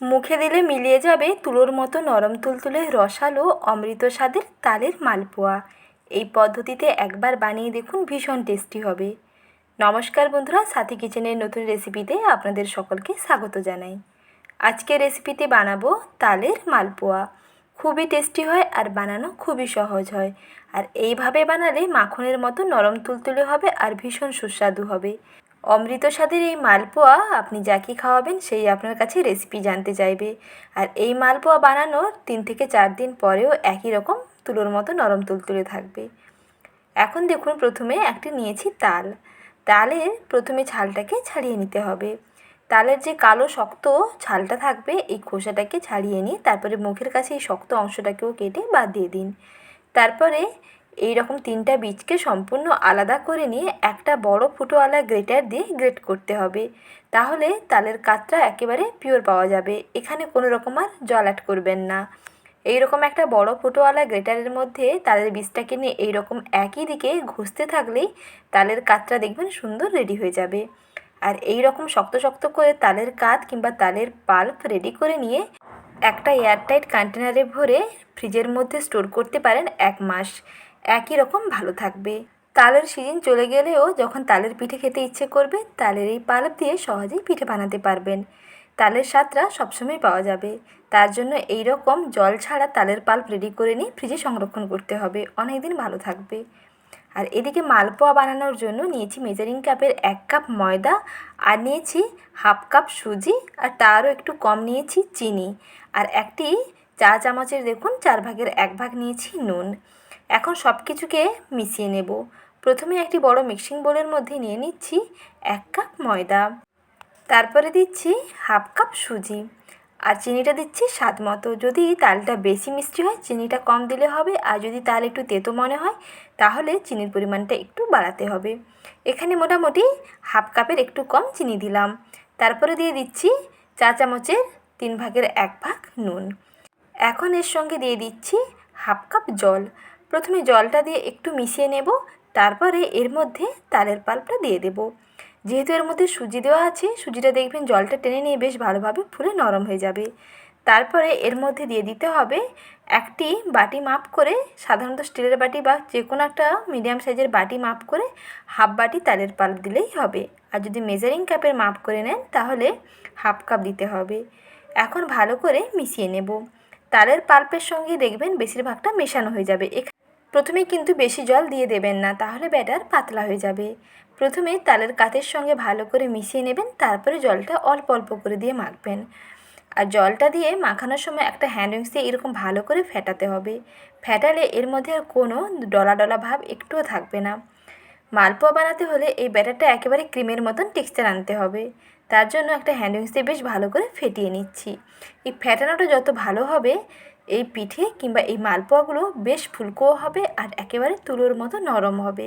মুখে দিলে মিলিয়ে যাবে তুলোর মতো নরম তুলতুলে রসালো অমৃত স্বাদের তালের মালপোয়া। এই পদ্ধতিতে একবার বানিয়ে দেখুন ভীষণ টেস্টি হবে। নমস্কার বন্ধুরা, সাথী কিচেনের নতুন রেসিপিতে আপনাদের সকলকে স্বাগত জানাই। আজকে রেসিপিতে বানাবো তালের মালপোয়া। খুবই টেস্টি হয় আর বানানো খুবই সহজ হয়। আর এইভাবে বানালে মাখনের মতো নরম তুলতুলে হবে আর ভীষণ সুস্বাদু হবে। অমৃত স্বাদের এই মালপোয়া আপনি যাকে খাওয়াবেন সেই আপনার কাছে রেসিপি জানতে চাইবে। আর এই মালপোয়া বানানোর তিন থেকে চার দিন পরেও একই রকম তুলোর মতো নরম তুলতুলে থাকবে। এখন দেখুন প্রথমে একটি নিয়েছি তাল। তালের প্রথমে ছালটাকে ছাড়িয়ে নিতে হবে। তালের যে কালো শক্ত ছালটা থাকবে, এই খোসাটাকে ছাড়িয়ে নিয়ে তারপরে মুখের কাছে এই শক্ত অংশটাকেও কেটে বাদ দিয়ে দিন। তারপরে এই রকম তিনটা বীজকে সম্পূর্ণ আলাদা করে নিয়ে একটা বড় ফুটোওয়ালা গ্রেটার দিয়ে গ্রেট করতে হবে। তাহলে তালের কাতটা একেবারে পিওর পাওয়া যাবে। এখানে কোনো রকম আর জল অ্যাড করবেন না। এই রকম একটা বড় ফুটোওয়ালা গ্রেটারের মধ্যে তালের বীজটাকে নিয়ে এই রকম একই দিকে ঘষতে থাকলেই তালের কাতটা দেখবেন সুন্দর রেডি হয়ে যাবে। আর এই রকম শক্ত শক্ত করে তালের কাত কিংবা তালের পাল্প রেডি করে নিয়ে একটা এয়ারটাইট কন্টেনারে ভরে ফ্রিজের মধ্যে স্টোর করতে পারেন এক মাস। একই রকম ভালো থাকবে। তালের সিজন চলে গেলেও যখন তালের পিঠে খেতে ইচ্ছে করবে, তালের এই পাল্প দিয়ে সহজেই পিঠে বানাতে পারবেন। তালের স্বাদটা সবসময় পাওয়া যাবে। তার জন্য এই রকম জল ছাড়া তালের পাল্প রেডি করে নিয়ে ফ্রিজে সংরক্ষণ করতে হবে। অনেক দিন ভালো থাকবে। আর এদিকে মালপোয়া বানানোর জন্য নিয়েছি মেজারিং কাপের এক কাপ ময়দা আর নিয়েছি হাফ কাপ সুজি আর তারও একটু কম নিয়েছি চিনি। আর একটি চা চামচের দেখুন, চার ভাগের এক ভাগ নিয়েছি নুন। এখন সব কিছুকে মিশিয়ে নেব। প্রথমে একটি বড় মিক্সিং বোলের মধ্যে নিয়ে নিচ্ছি এক কাপ ময়দা। তারপরে দিচ্ছি হাফ কাপ সুজি। আর চিনিটা দিচ্ছি স্বাদ মতো। যদি তালটা বেশি মিষ্টি হয়, চিনিটা কম দিলে হবে। আর যদি তাল একটু তেতো মনে হয়, তাহলে চিনির পরিমাণটা একটু বাড়াতে হবে। এখানে মোটামুটি হাফ কাপের একটু কম চিনি দিলাম। তারপরে দিয়ে দিচ্ছি চা চামচের তিন ভাগের এক ভাগ নুন। এখন এর সঙ্গে দিয়ে দিচ্ছি হাফ কাপ জল। প্রথমে জলটা দিয়ে একটু মিশিয়ে নেব, তারপরে এর মধ্যে তালের পাল্পটা দিয়ে দেব। যেহেতু এর মধ্যে সুজি দেওয়া আছে, সুজিটা দেখবেন জলটা টেনে নিয়ে বেশ ভালোভাবে ফুলে নরম হয়ে যাবে। তারপরে এর মধ্যে দিয়ে দিতে হবে একটি বাটি মাপ করে, সাধারণত স্টিলের বাটি বা যে কোনো একটা মিডিয়াম সাইজের বাটি মাপ করে হাফ বাটি তালের পাল্প দিলেই হবে। আর যদি মেজারিং কাপের মাপ করে নেন, তাহলে হাফ কাপ দিতে হবে। এখন ভালো করে মিশিয়ে নেব। তালের পাল্পের সঙ্গে দেখবেন বেশিরভাগটা মেশানো হয়ে যাবে। প্রথমে কিন্তু বেশি জল দিয়ে দেবেন না, তাহলে ব্যাটার পাতলা হয়ে যাবে। প্রথমে তালের কাতের সঙ্গে ভালো করে মিশিয়ে নেবেন, তারপরে জলটা অল্প অল্প করে দিয়ে মাখবেন। আর জলটা দিয়ে মাখানোর সময় একটা হ্যান্ড উইংস দিয়ে এরকম ভালো করে ফেটাতে হবে। ফেটালে এর মধ্যে আর কোনো ডলা ডলা ভাব একটুও থাকবে না। মালপোয়া বানাতে হলে এই ব্যাটারটা একেবারে ক্রিমের মতন টেক্সচার আনতে হবে। তার জন্য একটা হ্যান্ড উইংস দিয়ে বেশ ভালো করে ফেটিয়ে নিচ্ছি। এই ফেটানোটা যত ভালো হবে এই পিঠে কিংবা এই মালপোয়াগুলো বেশ ফুলকোও হবে আর একেবারে তুলোর মতো নরম হবে।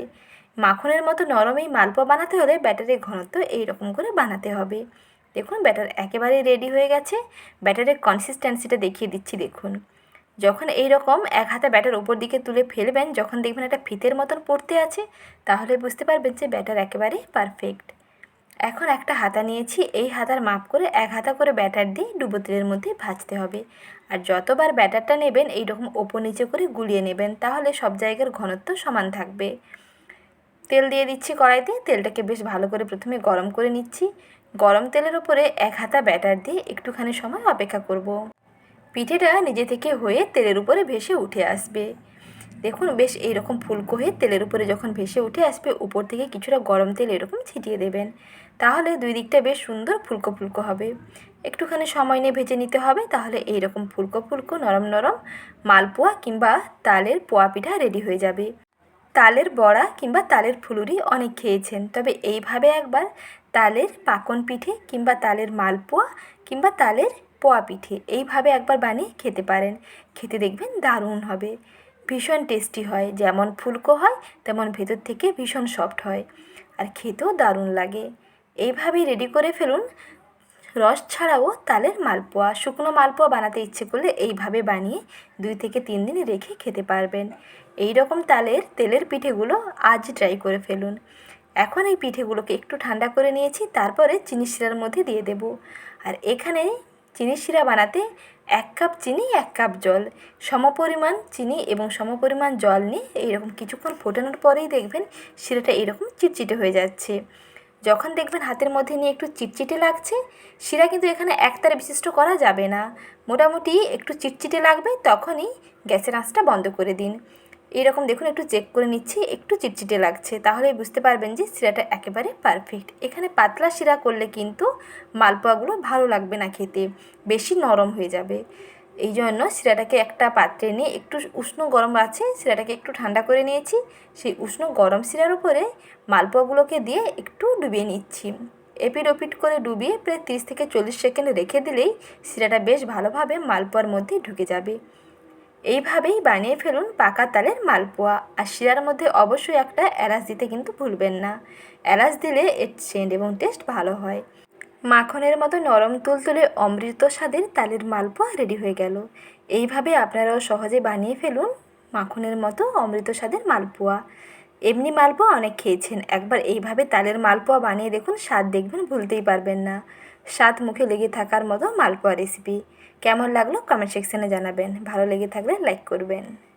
মাখনের মতো নরম এই মালপোয়া বানাতে হলে ব্যাটারের ঘনত্ব এই রকম করে বানাতে হবে। দেখুন, ব্যাটার একেবারে রেডি হয়ে গেছে। ব্যাটারের কনসিস্টেন্সিটা দেখিয়ে দিচ্ছি, দেখুন। যখন এই রকম এক হাতে ব্যাটার উপর দিকে তুলে ফেলবেন, যখন দেখবেন একটা ফিতের মতন পড়তে আছে, তাহলে বুঝতে পারবেন যে ব্যাটার একেবারে পারফেক্ট এখন একটা হাতা নিয়েছি, এই হাতার মাপ করে এক হাতা করে ব্যাটার দিয়ে ডুবো তেলের মধ্যে ভাজতে হবে। আর যতবার ব্যাটারটা নেবেন এই রকম ওপর নিচে করে গুলিয়ে নেবেন, তাহলে সব জায়গার ঘনত্ব সমান থাকবে। তেল দিয়ে দিচ্ছি কড়াইতে, তেলটাকে বেশ ভালো করে প্রথমে গরম করে নিচ্ছি। গরম তেলের উপরে এক হাতা ব্যাটার দিয়ে একটুখানি সময় অপেক্ষা করব। পিঠেটা নিজে থেকে হয়ে তেলের উপরে ভেসে উঠে আসবে। দেখুন, বেশ এইরকম ফুলকো হয়ে তেলের উপরে যখন ভেসে উঠে আসবে, উপর থেকে কিছুটা গরম তেল এরকম ছিটিয়ে দেবেন। তাহলে দুই দিকটা বেশ সুন্দর ফুলকো ফুলকো হবে। একটুখানি সময় নিয়ে ভেজে নিতে হবে, তাহলে এইরকম ফুলকো ফুলকো, নরম নরম মালপোয়া কিংবা তালের পোয়া পিঠা রেডি হয়ে যাবে। তালের বড়া কিংবা তালের ফুলুরি অনেক খেয়েছেন, তবে এইভাবে একবার তালের পাকন পিঠে কিংবা তালের মালপোয়া কিংবা তালের পোয়া পিঠে এইভাবে একবার বানিয়ে খেতে পারেন। খেতে দেখবেন দারুণ হবে। ভীষণ টেস্টি হয়। যেমন ফুলকো হয়, তেমন ভেতর থেকে ভীষণ সফট হয়। আর খেতেও দারুণ লাগে। এইভাবেই রেডি করে ফেলুন। রস ছাড়াও তালের মালপোয়া, শুকনো মালপোয়া বানাতে ইচ্ছে করলে এইভাবে বানিয়ে দুই থেকে তিন দিন রেখে খেতে পারবেন। এই রকম তালের, তেলের পিঠেগুলো আজ ট্রাই করে ফেলুন। এখন এই পিঠেগুলোকে একটু ঠান্ডা করে নিয়েছি, তারপরে চিনি শিরার মধ্যে দিয়ে দেব। আর এখানে চিনি শিরা বানাতে এক কাপ চিনি, এক কাপ জল। সমপরিমাণ চিনি এবং সমপরিমাণ জল নিয়ে এইরকম কিছুক্ষণ ফোটানোর পরেই দেখবেন শিরাটা এইরকম চিটচিটে হয়ে যাচ্ছে। যখন দেখবেন হাতের মধ্যে নিয়ে একটু চিটচিটে লাগছে, শিরা কিন্তু এখানে একতারে বিশিষ্ট করা যাবে না। মোটামুটি একটু চিটচিটে লাগবে, তখনই গ্যাসের আঁচটা বন্ধ করে দিন। এইরকম দেখুন, একটু চেক করে নিচ্ছি, একটু চিটচিটে লাগছে। তাহলেই বুঝতে পারবেন যে শিরাটা একেবারে পারফেক্ট এখানে পাতলা শিরা করলে কিন্তু মালপোয়াগুলো ভালো লাগবে না খেতে, বেশি নরম হয়ে যাবে। এই জন্য শিরাটাকে একটা পাত্রে নিয়ে একটু উষ্ণ গরম আছে, শিরাটাকে একটু ঠান্ডা করে নিয়েছি। সেই উষ্ণ গরম শিরার উপরে মালপোয়াগুলোকে দিয়ে একটু ডুবিয়ে নিচ্ছি। এপিট ওপিট করে ডুবিয়ে প্রায় তিরিশ থেকে চল্লিশ সেকেন্ড রেখে দিলেই শিরাটা বেশ ভালোভাবে মালপোয়ার মধ্যে ঢুকে যাবে। এইভাবেই বানিয়ে ফেলুন পাকা তালের মালপোয়া। আর শিরার মধ্যে অবশ্যই একটা এলাচ দিতে কিন্তু ভুলবেন না। এলাচ দিলে এর সেন্ট এবং টেস্ট ভালো হয়। মাখনের মতো নরম তুলতুলে অমৃত স্বাদের তালের মালপোয়া রেডি হয়ে গেল। এইভাবে আপনারাও সহজে বানিয়ে ফেলুন মাখনের মতো অমৃত স্বাদের মালপোয়া। এমনি মালপোয়া অনেক খেয়েছেন। একবার এইভাবে তালের মালপোয়া বানিয়ে দেখুন, স্বাদ দেখবেন, ভুলতেই পারবেন না। স্বাদ মুখে লেগে থাকার মতো মালপোয়া রেসিপি কেমন লাগল কমেন্ট সেকশানে জানাবেন। ভালো লেগে থাকলে লাইক করবেন।